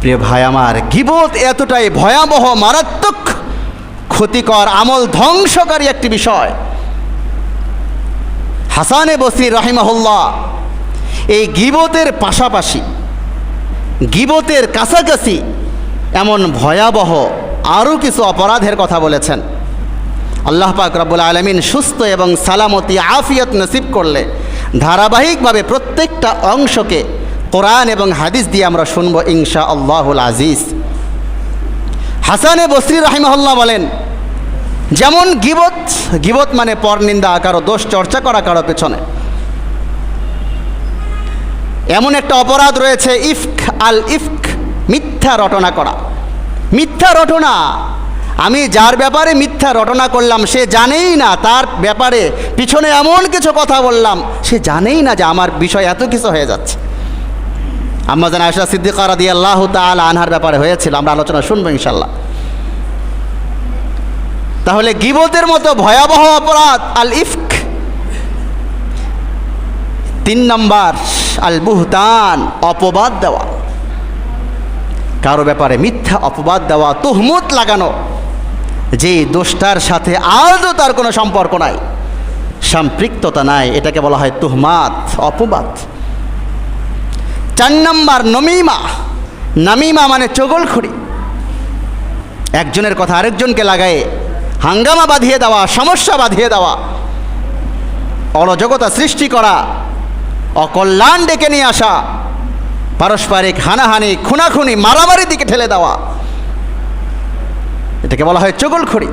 প্রিয় ভাই আমার, গিবত এতটাই ভয়াবহ, মারাত্মক, ক্ষতিকর, আমল ধ্বংসকারী একটি বিষয়। হাসানে বসরি রহিমাহুল্লাহ, এই গিবতের পাশাপাশি, গিবতের কাছাকাছি এমন ভয়াবহ আরও কিছু অপরাধের কথা বলেছেন। আল্লাহ পাক রব্বুল আলমিন সুস্থ এবং সালামতি, আফিয়ত নসিব করলে ধারাবাহিকভাবে প্রত্যেকটা অংশকে কোরআন এবং হাদিস দিয়ে আমরা শুনব ইনশা আল্লাহুল আজিজ। হাসানে বসরি রাহিমহল্লা বলেন, যেমন গিবত গিবত মানে পরনিন্দা, কারও দোষ চর্চা করা কারও পেছনে। এমন একটা অপরাধ রয়েছে, ইফক আল ইফক, মিথ্যা রটনা করা। মিথ্যা রটনা, আমি যার ব্যাপারে মিথ্যা রটনা করলাম, সে জানেই না তার ব্যাপারে পিছনে এমন কিছু কথা বললাম, সে জানেই না যে আমার বিষয় এত কিছু হয়ে যাচ্ছে। আম্মা জান আয়সা সিদ্দিকা রাদি আল্লাহ তাল আনহার ব্যাপারে হয়েছিল, আমরা আলোচনা শুনব ইনশাল্লাহ তাহলে গিবতের মতো ভয়াবহ অপরাধ আল ইফক তিন নম্বর আল বুহতান অপবাদ দেওয়া। কারও ব্যাপারে মিথ্যা অপবাদ দেওয়া, তুহমত লাগানো। যে দোষটার সাথে আজও তার কোনো সম্পর্ক নাই, সম্পৃক্ততা নাই, এটাকে বলা হয় তুহমাত, অপবাদ। চার নম্বর নমিমা। নামিমা মানে চগলখড়ি। একজনের কথা আরেকজনকে লাগায়ে হাঙ্গামা বাঁধিয়ে দেওয়া, সমস্যা বাঁধিয়ে দেওয়া অরজগতা সৃষ্টি করা, অকল্যাণ ডেকে নিয়ে আসা, পারস্পরিক হানাহানি, খুনাখুনি, মারামারি দিকে ঠেলে দেওয়া। এটাকে বলা হয় চগলখড়ি,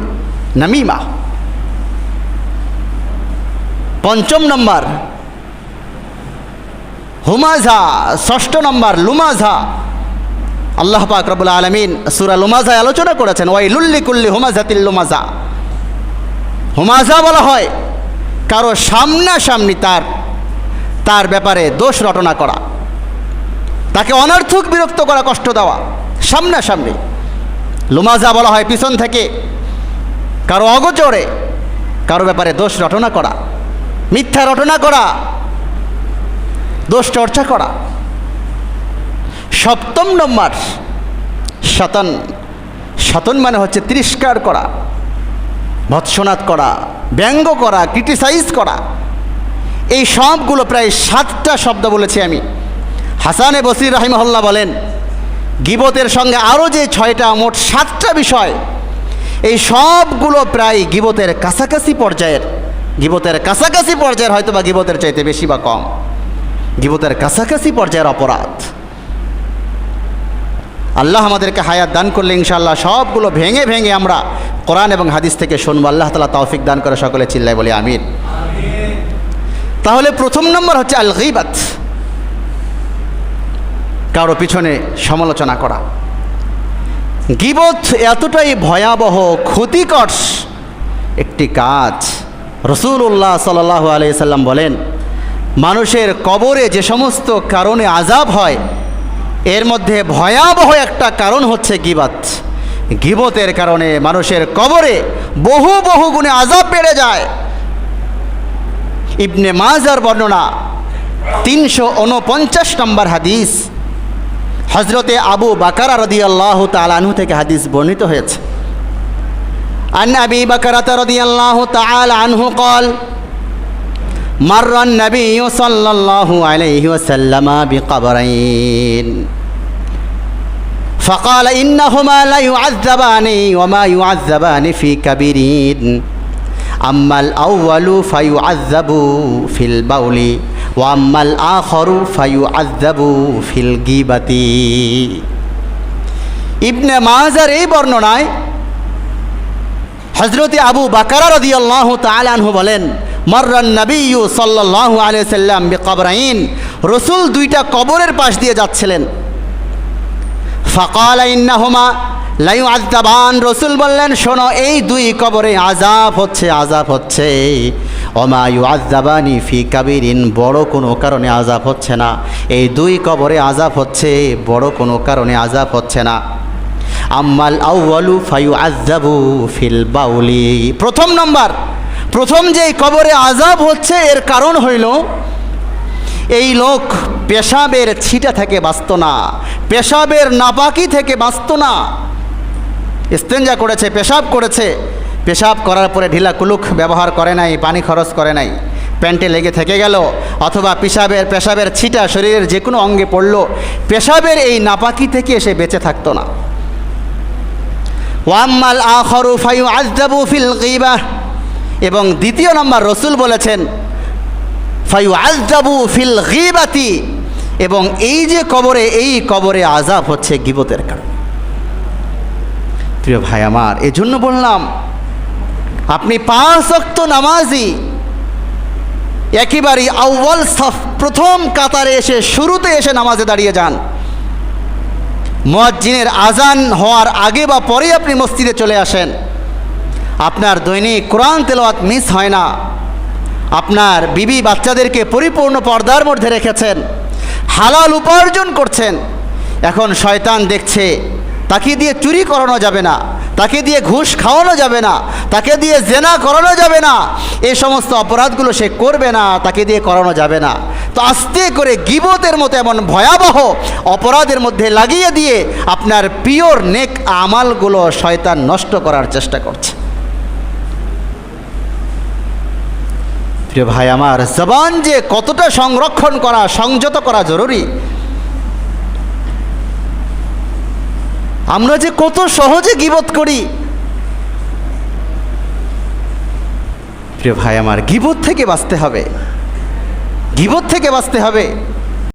নামিমা। পঞ্চম নম্বর হুমাঝা ষষ্ঠ নম্বর লুমাঝা আল্লাহ পাক রবুল আলমিন সুরা লুমাজায় আলোচনা করেছেন ওয়াই লুল্লি কুল্লি হুমাজাতিল লুমাজা হুমাজা বলা হয় কারও সামনাসামনি তার তার ব্যাপারে দোষ রটনা করা, তাকে অনর্থক বিরক্ত করা, কষ্ট দেওয়া, সামনাসামনি। লুমাজা বলা হয় পিছন থেকে কারও অগোচরে কারও ব্যাপারে দোষ রটনা করা, মিথ্যা রটনা করা দোষ চর্চা করা। সপ্তম নম্বর, শতন। শতন মানে হচ্ছে তিরস্কার করা ভৎসনাত করা, ব্যঙ্গ করা, ক্রিটিসাইজ করা। এই সবগুলো প্রায় সাতটা শব্দ বলেছি আমি। হাসানে বসির রাহিমহল্লা বলেন, গিবতের সঙ্গে আরও যে ছয়টা, মোট সাতটা বিষয়, এই সবগুলো প্রায় গিবতের কাছাকাছি পর্যায়ের। গিবতের কাছাকাছি পর্যায়ের হয়তো বা গিবতের চাইতে বেশি বা কম। গিবতের কাছাকাছি পর্যায়ের অপরাধ। আল্লাহ আমাদেরকে হায়াত দান করলে ইনশাআল্লাহ সবগুলো ভেঙে ভেঙে আমরা কোরআন এবং হাদিস থেকে শুনব। আল্লাহ তালা তৌফিক দান করে সকলে চিল্লাই বলি আমির তাহলে প্রথম নম্বর হচ্ছে আল গিবাত কারও পিছনে সমালোচনা করা। গিবত এতটাই ভয়াবহ, ক্ষতিকর একটি কাজ। রসুল্লাহ সাল্লাহ আলিয়াল্লাম বলেন মানুষের কবরে যে সমস্ত কারণে আজাব হয়, এর মধ্যে ভয়াবহ একটা কারণ হচ্ছে গিবাত। গিবতের কারণে মানুষের কবরে বহু বহু গুণে আজাব বেড়ে যায়। ইবনে মাজার বর্ণনা, তিনশো উনপঞ্চাশ নম্বর হাদিস হজরতে আবু বাকার রদি আল্লাহ তালানহু থেকে হাদিস বর্ণিত হয়েছে। আন্না বি বাকারাত রদি আল্লাহ তাল আনহু কল مر النبي صلى الله عليه وسلم بقبرين فقال إنهما لا يعذبان وما يعذبان في كبيرين أما الأول فيعذب في البول وأما الآخر فيعذب في الغيبة ইবনে মাজার এই বর্ণনায় হজরতে আবু বাকারা রদি আল্লাহ তালানহু বলেন মর্রান নবীয়ু সাল্লাহ আলিয়া সাল্লাম বেকবরাইন। রসুল দুইটা কবরের পাশ দিয়ে যাচ্ছিলেন। ফকাল ইন্নাহুমা লাইউ আজাবান রসুল বললেন, শোনো, এই দুই কবরে আজাব হচ্ছে আজাব হচ্ছে। অমায়ু আজাবানি ফি কাবিরিন। বড় কোনো কারণে আজাব হচ্ছে না। এই দুই কবরে আজাব হচ্ছে, বড় কোনো কারণে আজাব হচ্ছে না। আম্মাল আউ্বালু ফায়ু আজাবু ফিল বাউলি। প্রথম নম্বর প্রথম যে কবরে আজাব হচ্ছে, এর কারণ হইল, এই লোক পেশাবের ছিটা থেকে বাঁচত না, পেশাবের নাপাকি থেকে বাঁচত না। ইস্তেঞ্জা করেছে, পেশাব করেছে। পেশাব করার পরে ঢিলা কুলুক ব্যবহার করে নাই, পানি খরচ করে নাই, প্যান্টে লেগে থেকে গেল, অথবা পেশাবের পেশাবের ছিটা শরীরের যে কোনো অঙ্গে পড়ল, পেশাবের এই নাপাকি থেকে এসে বেঁচে থাকতো না। ওয়াম্মাল আখরু ফাইউ আজদাবু ফিল গিবাহ এবং দ্বিতীয় নম্বর রসুল বলেছেন ফাইউ আজদাবু ফিল গিবাতি এবং এই যে কবরে, এই কবরে আজাব হচ্ছে গিবতের কারণে। প্রিয় ভাই আমার, এজন্য বললাম, আপনি পাঁচ অক্ত নামাজি, একেবারেই আউ্বাল সফ, প্রথম কাতারে এসে শুরুতে এসে নামাজে দাঁড়িয়ে যান। মুয়াজ্জিনের আজান হওয়ার আগে বা পরে আপনি মসজিদে চলে আসেন। আপনার দৈনিক কোরআন তেলাওয়াত মিস হয় না। আপনার বিবি বাচ্চাদেরকে পরিপূর্ণ পর্দার মধ্যে রেখেছেন, হালাল উপার্জন করছেন। এখন শয়তান দেখছে, তাকে দিয়ে চুরি করানো যাবে না, তাকে দিয়ে ঘুষ খাওয়ানো যাবে না, তাকে দিয়ে জেনা করানো যাবে না। এই সমস্ত অপরাধগুলো সে করবে না, তাকে দিয়ে করানো যাবে না। তো আস্তে করে গিবতের মতো এমন ভয়াবহ অপরাধের মধ্যে লাগিয়ে দিয়ে আপনার পিওর নেক আমালগুলো শয়তান নষ্ট করার চেষ্টা করছে। প্রিয় ভাই, আমার জবান যে কতটা সংরক্ষণ করা, সংযত করা জরুরি। আমরা যে কত সহজে গিবত করি। প্রিয় ভাই, আমার গিবত থেকে বাঁচতে হবে। গিবত থেকে বাঁচতে হবে।